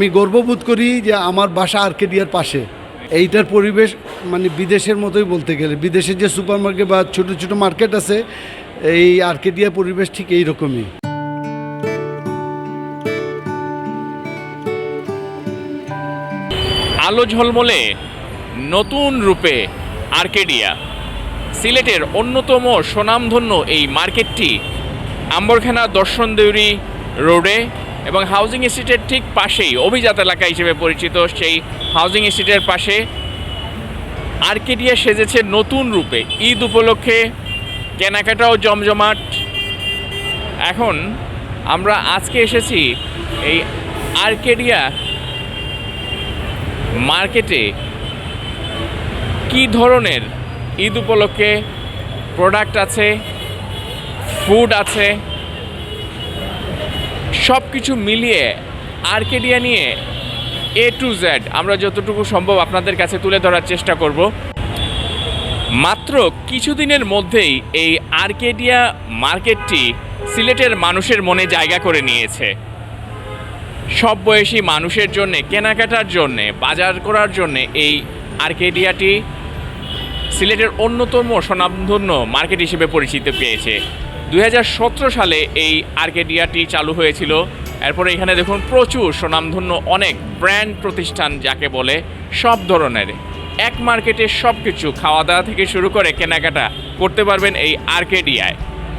আমি গর্ববোধ করি যে আমার বাসা আর্কেডিয়ার পাশে। এইটার পরিবেশ মানে বিদেশের মতোই বলতে গেলে। বিদেশের যে সুপার মার্কেট বা ছোটো ছোটো মার্কেট আছে, এই আর্কেডিয়া পরিবেশ ঠিক এই রকমই আলো ঝলমলে নতুন রূপে আর্কেডিয়া। সিলেটের অন্যতম সুনামধন্য এই মার্কেটটি আম্বরখানা দর্শন দেউরি রোডে এবং হাউজিং এস্টেটের ঠিক পাশেই অভিজাত এলাকা হিসেবে পরিচিত সেই হাউজিং এস্টেটের পাশে আর্কেডিয়া সেজেছে নতুন রূপে। ঈদ উপলক্ষে কেনাকাটাও জমজমাট। এখন আমরা আজকে এসেছি এই আর্কেডিয়া মার্কেটে কি ধরনের ঈদ উপলক্ষে প্রোডাক্ট আছে ফুড আছে সব কিছু মিলিয়ে আর্কেডিয়া নিয়ে এ টু জেড আমরা যতটুকু সম্ভব আপনাদের কাছে তুলে ধরার চেষ্টা করব। মাত্র কিছুদিনের মধ্যেই এই আর্কেডিয়া মার্কেটটি সিলেটের মানুষের মনে জায়গা করে নিয়েছে। সব বয়সী মানুষের জন্য, কেনাকাটার জন্যে, বাজার করার জন্যে এই আর্কেডিয়াটি সিলেটের অন্যতম স্বনামধন্য মার্কেট হিসেবে পরিচিত পেয়েছে। দুই হাজার সতেরো সালে এই আর্কেডিয়াটি চালু হয়েছিল। এরপরে এখানে দেখুন প্রচুর স্বনামধন্য অনেক ব্র্যান্ড প্রতিষ্ঠান যাকে বলে সব ধরনের। এক মার্কেটে সব কিছু খাওয়া দাওয়া থেকে শুরু করে কেনাকাটা করতে পারবেন এই আর্কেডিয়ায়।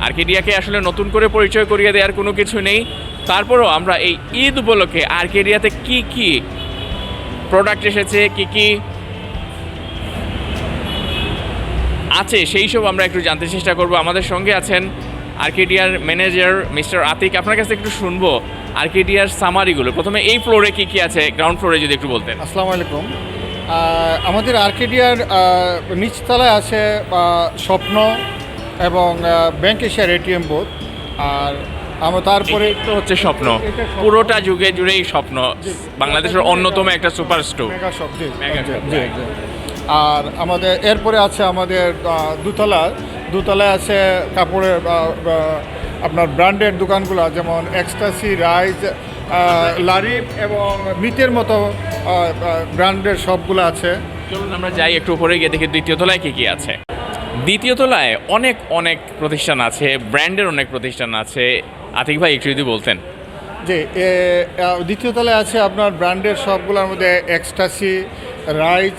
আর্কেডিয়াকে আসলে নতুন করে পরিচয় করিয়ে দেওয়ার কোনো কিছু নেই। তারপরও আমরা এই ঈদ উপলক্ষে আর্কেডিয়াতে কি কি প্রোডাক্ট এসেছে, কি কি আছে, সেই সব আমরা একটু জানতে চেষ্টা করব। আমাদের সঙ্গে আছেন আর্কেডিয়ার ম্যানেজার মিস্টার আতিক আপনার কাছে একটু শুনব আর্কেডিয়ার সামারিগুলো। প্রথমে এই ফ্লোরে কি কি আছে? গ্রাউন্ড ফ্লোরে যদি একটু বলতেন। আসসালামু আলাইকুম। আমাদের আর্কেডিয়ার নিচতলায় আছে স্বপ্ন এবং ব্যাংক এশিয়ার এটিএম বোধ আর আমরা তারপরে তো হচ্ছে স্বপ্ন। পুরোটা যুগে জুড়েই স্বপ্ন। বাংলাদেশের অন্যতম একটা সুপার স্টোর. জি। আর আমাদের এরপরে আছে আমাদের দুতলা। দুতলায় আছে কাপড়ের আপনার ব্র্যান্ডের দোকানগুলো যেমন এক্সটাসি রাইজ লারিফ এবং মিতের মতো ব্র্যান্ডের সবগুলো আছে। চলুন আমরা যাই একটু উপরে গিয়ে দেখি দ্বিতীয় তলায় কি কি আছে। দ্বিতীয় তলায় অনেক অনেক প্রতিষ্ঠান আছে ব্র্যান্ডের অনেক প্রতিষ্ঠান আছে। আতিক ভাই একটু যদি বলতেন। যে দ্বিতীয় তলায় আছে আপনার ব্র্যান্ডের সবগুলোর মধ্যে এক্সটাসি রাইজ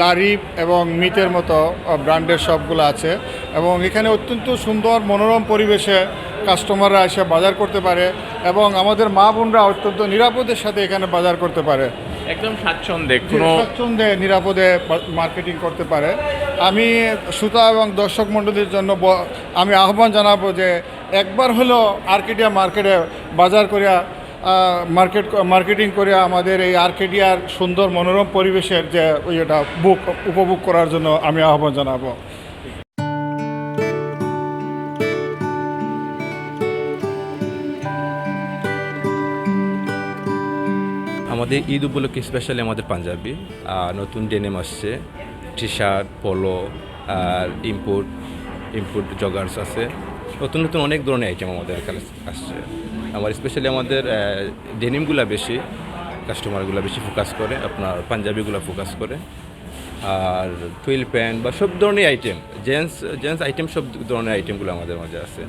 লারিফ এবং মিতের মতো ব্র্যান্ডের সবগুলো আছে। এবং এখানে অত্যন্ত সুন্দর মনোরম পরিবেশে কাস্টমাররা এসে বাজার করতে পারে এবং আমাদের মা বোনরা অত্যন্ত নিরাপদের সাথে এখানে বাজার করতে পারে। একদম স্বাচ্ছন্দ্যে কোনো স্বাচ্ছন্দ্যে নিরাপদে মার্কেটিং করতে পারে। আমি শ্রোতা এবং দর্শক মণ্ডলীর জন্য আমি আহ্বান জানাব যে একবার হলো আর্কেডিয়া মার্কেটে বাজার করিয়া মার্কেট মার্কেটিং করে আমাদের এই আর্কেডিয়ার সুন্দর মনোরম পরিবেশের যে ইয়েটা বুক উপভোগ করার জন্য আমি আহ্বান জানাব। আমাদের ঈদ উপলক্ষে স্পেশালি আমাদের পাঞ্জাবি নতুন ডেনেম আসছে টি শার্ট পোলো আর ইম্পোর্ট ইম্পোর্ট জগার্স আছে। নতুন নতুন অনেক ধরনের আইটেম আমাদের এখানে আসছে। আমার স্পেশালি আমাদের ডেনিমগুলো বেশি কাস্টমারগুলো বেশি ফোকাস করে, আপনার পাঞ্জাবিগুলো ফোকাস করে। আর টুইল প্যান্ট বা সব ধরনের আইটেম জেন্টস জেন্টস আইটেম সব ধরনের আইটেমগুলো আমাদের মাঝে আছে।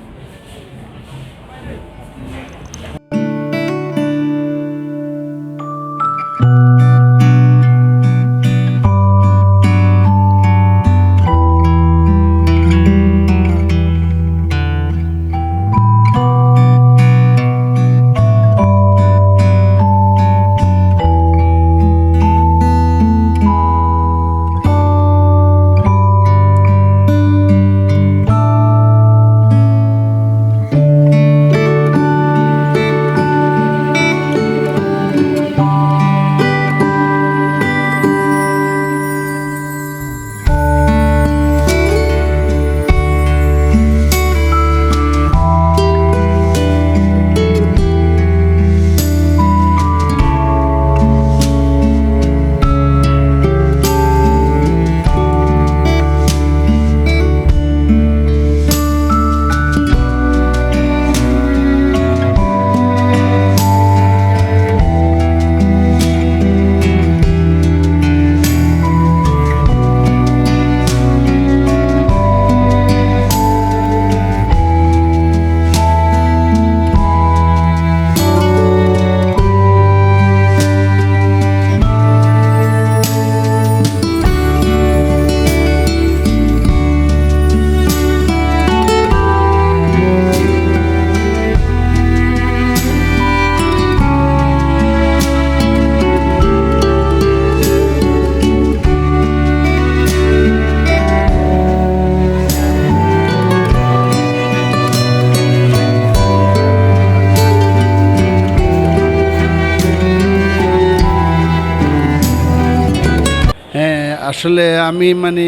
আসলে আমি মানে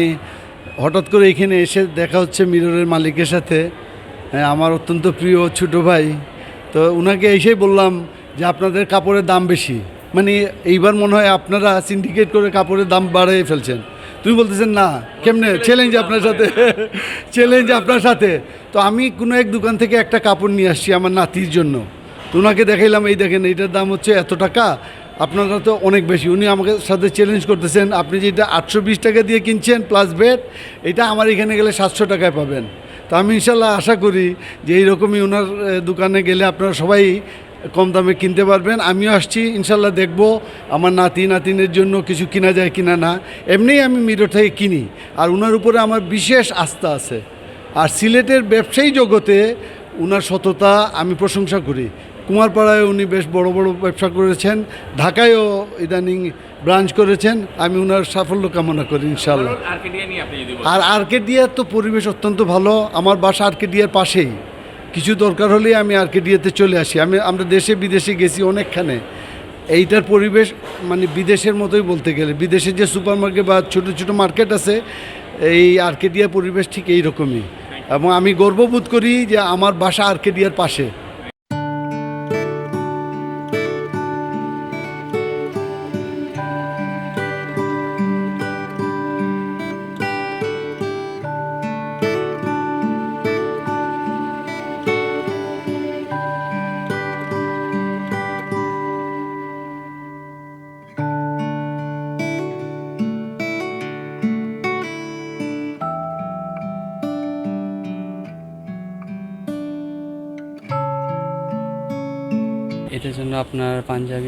হঠাৎ করে এখানে এসে দেখা হচ্ছে মিররের মালিকের সাথে আমার অত্যন্ত প্রিয় ছোটো ভাই। তো ওনাকে এসেই বললাম যে আপনাদের কাপড়ের দাম বেশি। মানে এইবার মনে হয় আপনারা সিন্ডিকেট করে কাপড়ের দাম বাড়িয়ে ফেলছেন। তুমি বলতেছেন, না, কেমনে? চ্যালেঞ্জ আপনার সাথে। চ্যালেঞ্জ আপনার সাথে। তো আমি কোনো এক দোকান থেকে একটা কাপড় নিয়ে আসছি আমার নাতির জন্য। তো ওনাকে দেখাইলাম, এই দেখেন, এইটার দাম হচ্ছে এত টাকা। আপনারা তো অনেক বেশি। উনি আমাকে সাথে চ্যালেঞ্জ করতেছেন, আপনি যেটা আটশো বিশ টাকা দিয়ে কিনছেন প্লাস বেড এটা আমার এখানে গেলে সাতশো টাকায় পাবেন। তো আমি ইনশাল্লাহ আশা করি যে এইরকমই ওনার দোকানে গেলে আপনারা সবাই কম দামে কিনতে পারবেন। আমিও আসছি, ইনশাল্লাহ দেখব আমার নাতি নাতিনের জন্য কিছু কিনা যায় কিনা না। এমনিই আমি মিরর থেকে কিনি, আর ওনার উপরে আমার বিশেষ আস্থা আছে। আর সিলেটের ব্যবসায়ী জগতে ওনার সততা আমি প্রশংসা করি। কুমারপাড়ায় উনি বেশ বড় বড় ব্যবসা করেছেন ঢাকায়ও ইদানিং ব্রাঞ্চ করেছেন আমি ওনার সাফল্য কামনা করি ইনশাল্লাহ। আর আর্কেডিয়ার তো পরিবেশ অত্যন্ত ভালো আমার বাসা আর্কেডিয়ার পাশেই। কিছু দরকার হলেই আমি আর্কেডিয়াতে চলে আসি। আমি আমরা দেশে বিদেশে গেছি অনেকখানে। এইটার পরিবেশ মানে বিদেশের মতোই বলতে গেলে। বিদেশে যে সুপার মার্কেট বা ছোটো ছোটো মার্কেট আছে এই আর্কেডিয়া পরিবেশ ঠিক এই রকমই এবং আমি গর্ববোধ করি যে আমার বাসা আর্কেডিয়ার পাশে।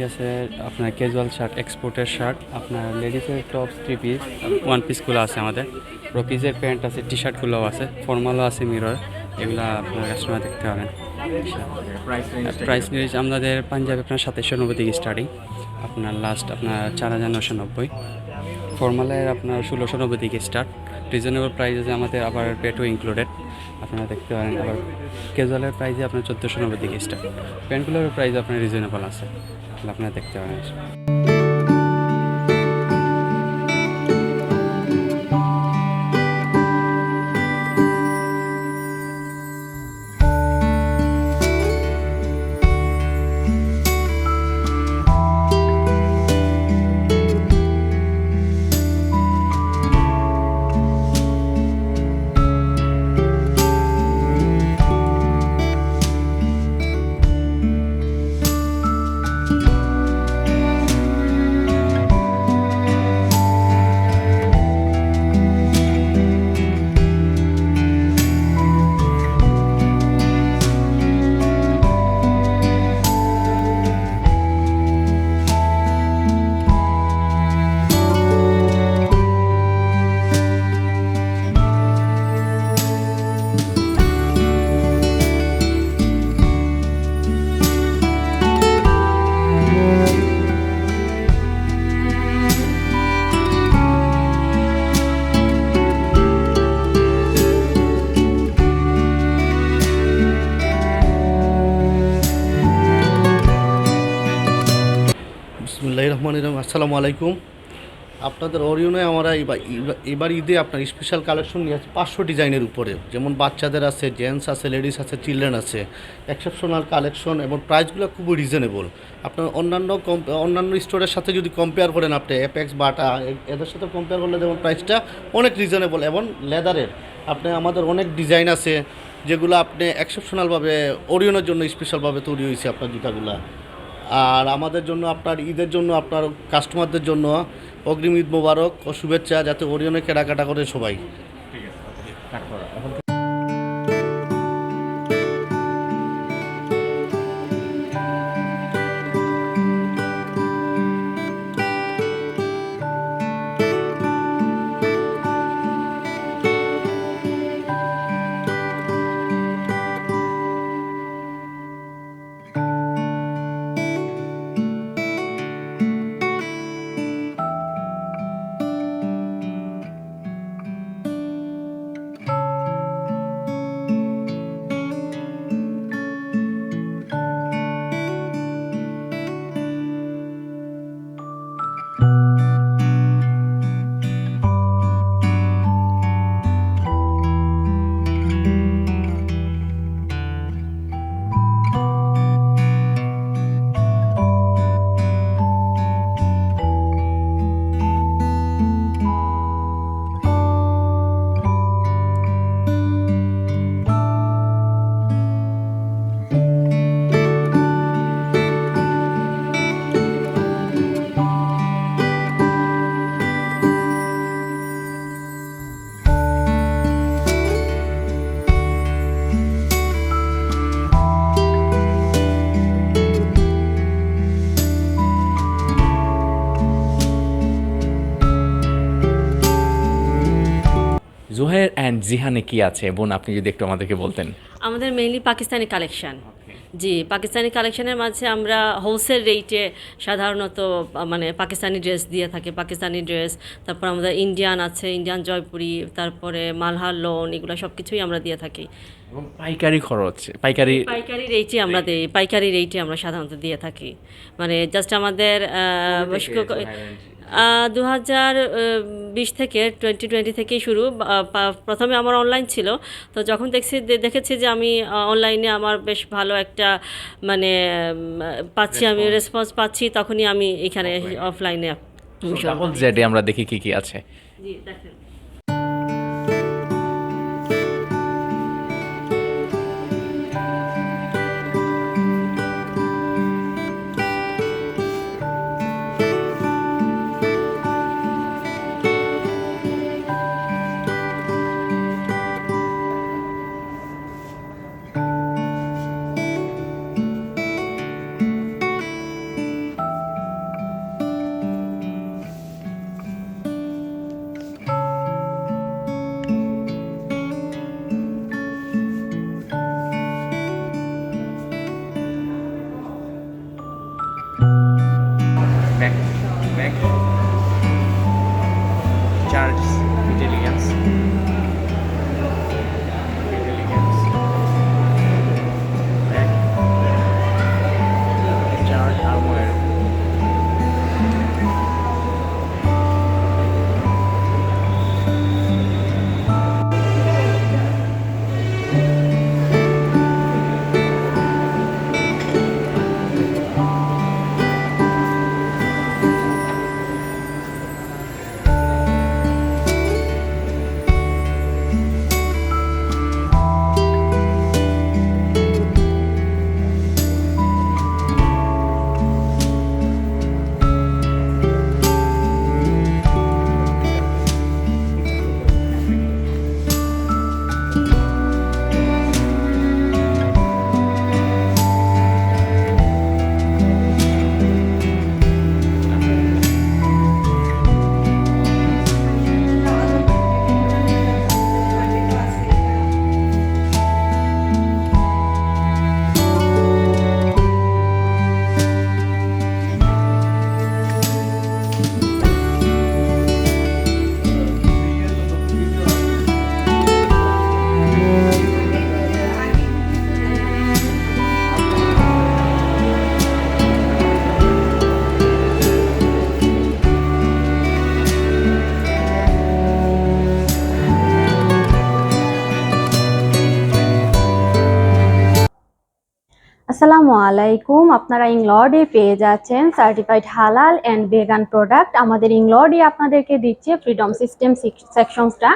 আছে আপনার ক্যাজুয়াল শার্ট এক্সপোর্টের শার্ট আপনার লেডিসের টপ থ্রি পিস ওয়ান পিসগুলো আছে আমাদের। রকিজের প্যান্ট আছে টি শার্টগুলোও আছে ফর্মালও আছে মিরর এগুলো আপনার কাস্টমার দেখতে পাবেন। প্রাইস নিউজ আমাদের পাঞ্জাবি আপনার সাতাশশো নব্বই থেকে স্টার্টিং আপনার লাস্ট আপনার চার হাজার নশো নব্বই। ফর্মালের আপনার ষোলোশো নব্বই থেকে স্টার্ট রিজনেবল প্রাইস আছে আমাদের আবার পেটও ইনক্লুডেড আপনারা দেখতে পারেন। আবার ক্যাজুয়ালের প্রাইসে আপনার চোদ্দোশো নব্বই থেকে স্টার্ট প্যান্টগুলোর প্রাইস আপনার রিজনেবল আছে। আপনারা দেখতে পারেন। আসসালামু আলাইকুম। আপনাদের অরিয়নে আমরা এবার এবার- ঈদে আপনার স্পেশাল কালেকশন নিয়ে আছে পাঁচশো ডিজাইনের উপরে। যেমন বাচ্চাদের আছে জেন্টস আছে লেডিস আছে চিলড্রেন আছে। এক্সেপশনাল কালেকশন এবং প্রাইসগুলো খুবই রিজনেবল আপনার অন্যান্য অন্যান্য স্টোরের সাথে যদি কম্পেয়ার করেন আপনি অ্যাপেক্স বাটা এদের সাথে কম্পেয়ার করলে যেমন প্রাইসটা অনেক রিজনেবল এবং লেদারের আপনি আমাদের অনেক ডিজাইন আছে যেগুলো আপনি এক্সেপশনালভাবে ওরিয়নের জন্য স্পেশালভাবে তৈরি হয়েছে আপনার জুতাগুলা। আর আমাদের জন্য আপনার, ঈদের জন্য আপনার কাস্টমারদের জন্য অগ্রিম ঈদ মোবারক ও শুভেচ্ছা, যাতে ওরিয়নে কেনাকাটা করে সবাই। জোহের অ্যান্ড জিহানে কি আছে? বোন আপনি যদি একটু আমাদেরকে বলতেন। আমাদের মেইনলি পাকিস্তানি কালেকশন জি পাকিস্তানি কালেকশনের মাঝে আমরা হোলসেল রেটে সাধারণত মানে পাকিস্তানি ড্রেস দিয়ে থাকি পাকিস্তানি ড্রেস তারপর আমাদের ইন্ডিয়ান আছে ইন্ডিয়ান জয়পুরি তারপরে মালহার লোন এগুলো সব কিছুই আমরা দিয়ে থাকি। এবং পাইকারি খরচ পাইকারি পাইকারি রেটে আমরা দিই পাইকারি রেটে আমরা সাধারণত দিয়ে থাকি। মানে জাস্ট আমাদের দু হাজার বিশ থেকে টোয়েন্টি টোয়েন্টি থেকেই শুরু প্রথমে আমার অনলাইন ছিল। তো যখন দেখছি দেখেছি যে আমি অনলাইনে আমার বেশ ভালো একটা মানে পাচ্ছি আমি রেসপন্স পাচ্ছি তখনই আমি এখানে অফলাইনে জেডে আমরা দেখি কি কি আছে। জি দেখেন। আলাইকুম। আপনারা ইংলডে পেয়ে যাচ্ছেন সার্টিফাইড হালাল অ্যান্ড ভেগান প্রোডাক্ট আমাদের ইংলডে আপনাদেরকে দিচ্ছে ফ্রিডম সিস্টেম সেকশনসটা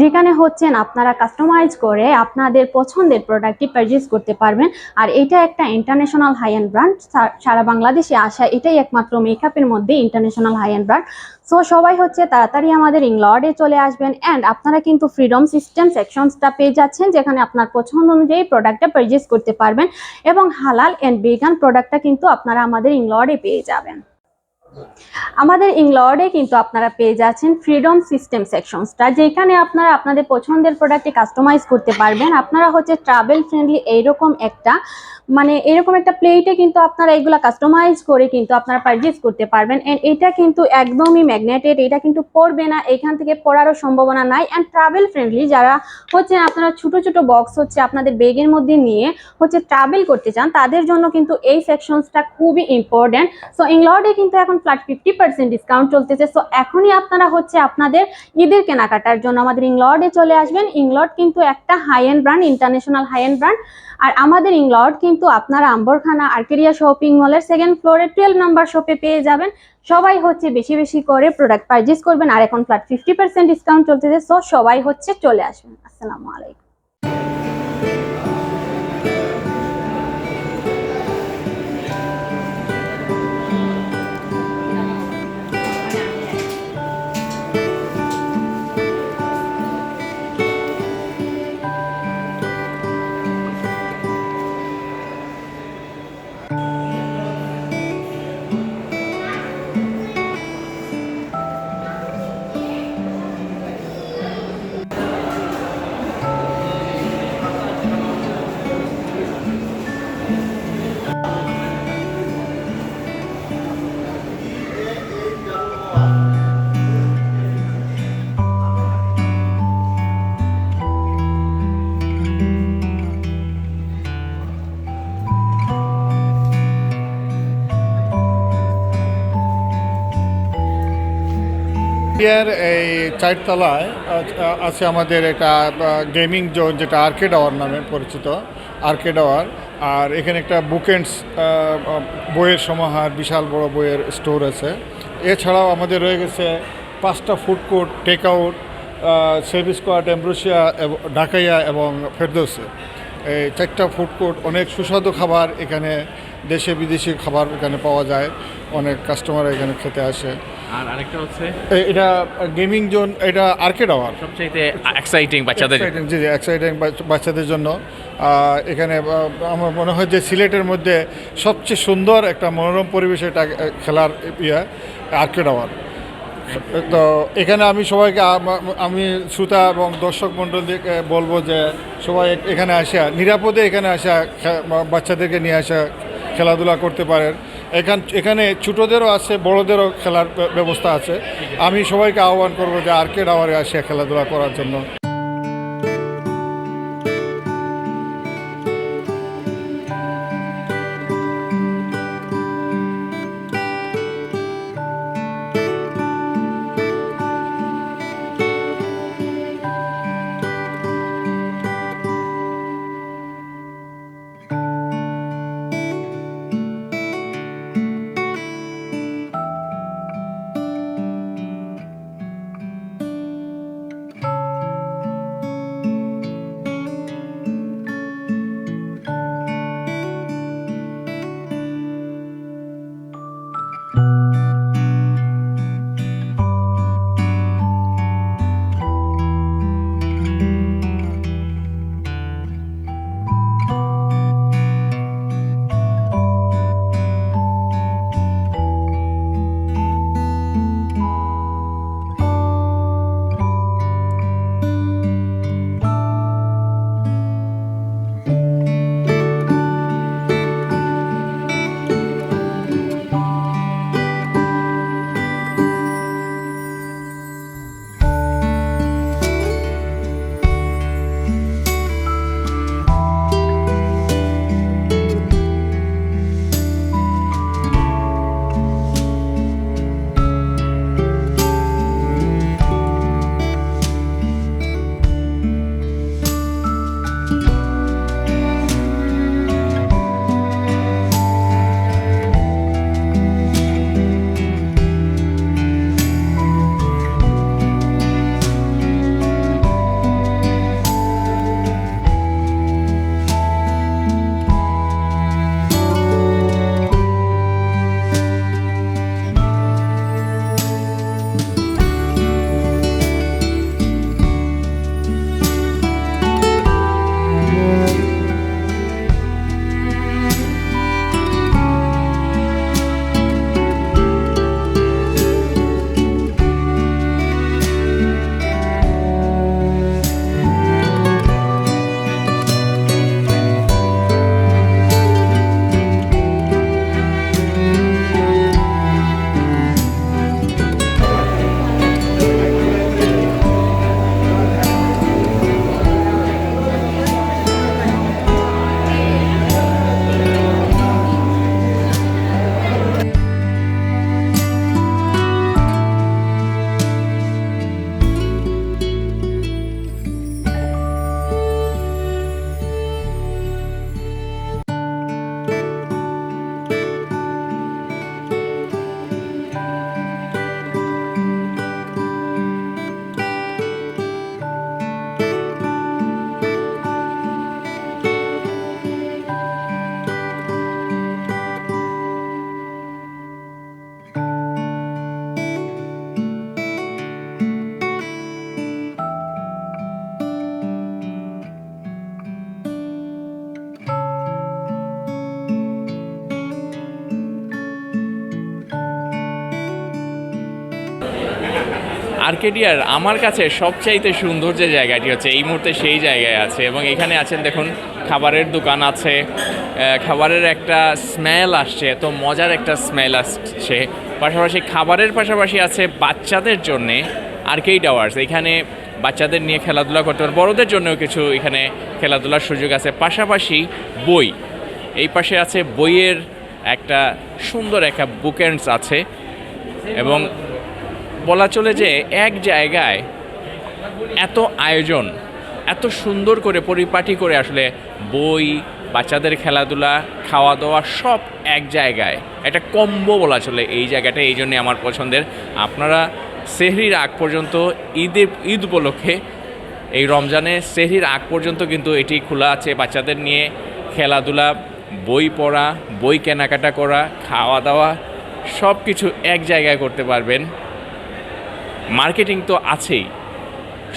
যেখানে হচ্ছেন আপনারা কাস্টমাইজ করে আপনাদের পছন্দের প্রোডাক্টটি পারচেস করতে পারবেন। আর এটা একটা ইন্টারন্যাশনাল হাই এন্ড ব্র্যান্ড সারা বাংলাদেশে আসা এটাই একমাত্র মেকআপের মধ্যে international high end brand so সবাই হচ্ছে তাড়াতাড়ি আমাদের ইংলডে চলে আসবেন অ্যান্ড আপনারা কিন্তু ফ্রিডম সিস্টেম সেকশনসটা পেয়ে যাচ্ছেন, যেখানে আপনার পছন্দ অনুযায়ী প্রোডাক্টটা পারচেস করতে পারবেন। এবং হালাল অ্যান্ড ভেগান প্রোডাক্টটা কিন্তু আপনারা আমাদের ইংলডে পেয়ে যাবেন। আমাদের ইংলডে কিন্তু আপনারা পেয়ে যাচ্ছেন ফ্রিডম সিস্টেম সেকশনসটা যেখানে আপনারা আপনাদের পছন্দের প্রোডাক্টে কাস্টমাইজ করতে পারবেন। আপনারা হচ্ছে ট্রাভেল ফ্রেন্ডলি এইরকম একটা মানে এরকম একটা প্লেটে কিন্তু আপনারা এগুলা কাস্টমাইজ করে কিন্তু আপনারা পারচেস করতে পারবেন। অ্যান্ড এটা কিন্তু একদমই ম্যাগনেটেড এটা কিন্তু পড়বে না, এখান থেকে পড়ারও সম্ভাবনা নাই। অ্যান্ড ট্রাভেল ফ্রেন্ডলি যারা হচ্ছে আপনারা ছোট ছোট বক্স হচ্ছে আপনাদের ব্যাগের মধ্যে নিয়ে হচ্ছে ট্রাভেল করতে চান, তাদের জন্য কিন্তু এই সেকশনসটা খুবই ইম্পর্টেন্ট সো ইংলডে কিন্তু এখন ফ্ল্যাট ফিফটি পার্সেন্ট ডিসকাউন্ট চলতেছে। সো এখনই আপনারা হচ্ছে আপনাদের ঈদের কেনাকাটার জন্য আমাদের ইংলডে চলে আসবেন। ইংলড কিন্তু একটা high end brand international high end brand আর আমাদের ইংলড কিন্তু আপনারা আম্বরখানা আর্কেরিয়া শপিং মলের সেকেন্ড ফ্লোরে টুয়েলভ নাম্বার শপে পেয়ে যাবেন। সবাই হচ্ছে বেশি বেশি করে প্রোডাক্ট পারচেস করবেন। আর এখন ফ্ল্যাট ফিফটি পার্সেন্ট ডিসকাউন্ট চলতেছে। সো সবাই হচ্ছে চলে আসবেন। আসসালামু আলাইকুম। চারতলায় আছে আমাদের একটা গেমিং জোন যেটা আর্কেড আওয়ার নামে পরিচিত, আর্কেড আওয়ার। আর এখানে একটা বুকেন্ডস বইয়ের সমাহার, বিশাল বড় বইয়ের স্টোর আছে। এছাড়াও আমাদের রয়ে গেছে পাঁচটা food court take out save squad এবং ঢাকাইয়া এবং ফেরদৌসে। এই চারটা ফুড কোর্ট অনেক সুস্বাদু খাবার এখানে দেশে বিদেশি খাবার এখানে পাওয়া যায়। অনেক কাস্টমার এখানে খেতে আসে। আর আরেকটা হচ্ছে? এটা গেমিং জোন এটা আর্কেড আওয়ার সবচাইতে এক্সাইটিং বাচ্চাদের। জি জি এক্সাইটিং বাচ্চাদের জন্য। এখানে আমার মনে হয় যে সিলেটের মধ্যে সবচেয়ে সুন্দর একটা মনোরম পরিবেশে এটা খেলার ইয়ে আর্কেড আওয়ার তো এখানে আমি সবাইকে আমি শ্রোতা এবং দর্শক মণ্ডলীকে বলব যে সবাই এখানে আসা নিরাপদে এখানে আসা বাচ্চাদেরকে নিয়ে আসা খেলাধুলা করতে পারেন। এখান এখানে ছোটোদেরও আছে, বড়োদেরও খেলার ব্যবস্থা আছে। আমি সবাইকে আহ্বান করব যে আর্কেড আওয়ারে আসে খেলাধুলা করার জন্য। আর্কেডিয়ার আমার কাছে সবচাইতে সুন্দর যে জায়গাটি হচ্ছে, এই মুহূর্তে সেই জায়গায় আছে। এবং এখানে আছেন, দেখুন, খাবারের দোকান আছে। খাবারের একটা স্মেল আসছে, এত মজার একটা স্মেল আসছে। পাশাপাশি খাবারের পাশাপাশি আছে বাচ্চাদের জন্যে আর্কেড আওয়ার্স। এখানে বাচ্চাদের নিয়ে খেলাধুলা করতে পারে বড়দের জন্যও কিছু এখানে খেলাধুলার সুযোগ আছে। পাশাপাশি বই, এই পাশে আছে বইয়ের একটা সুন্দর একটা বুকেন্ডস আছে। এবং বলা চলে যে এক জায়গায় এত আয়োজন, এত সুন্দর করে পরিপাটি করে আসলে বই, বাচ্চাদের খেলাধুলা খাওয়া দাওয়া সব এক জায়গায়। একটা কম্বো বলা চলে এই জায়গাটা, এই জন্যে আমার পছন্দের। আপনারা সেহরির আগ পর্যন্ত ঈদের, ঈদ উপলক্ষে এই রমজানে সেহরির আগ পর্যন্ত কিন্তু এটি খোলা আছে বাচ্চাদের নিয়ে। খেলাধুলা, বই পড়া, বই কেনাকাটা করা খাওয়া দাওয়া সব কিছু এক জায়গায় করতে পারবেন। মার্কেটিং তো আছেই।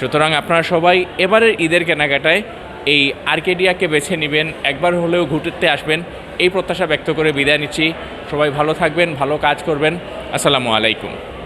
সুতরাং আপনারা সবাই এবারের ঈদের কেনাকাটায় এই আর্কেডিয়াকে বেছে নেবেন, একবার হলেও ঘুরতে আসবেন। এই প্রত্যাশা ব্যক্ত করে বিদায় নিচ্ছি। সবাই ভালো থাকবেন, ভালো কাজ করবেন। আসসালামু আলাইকুম।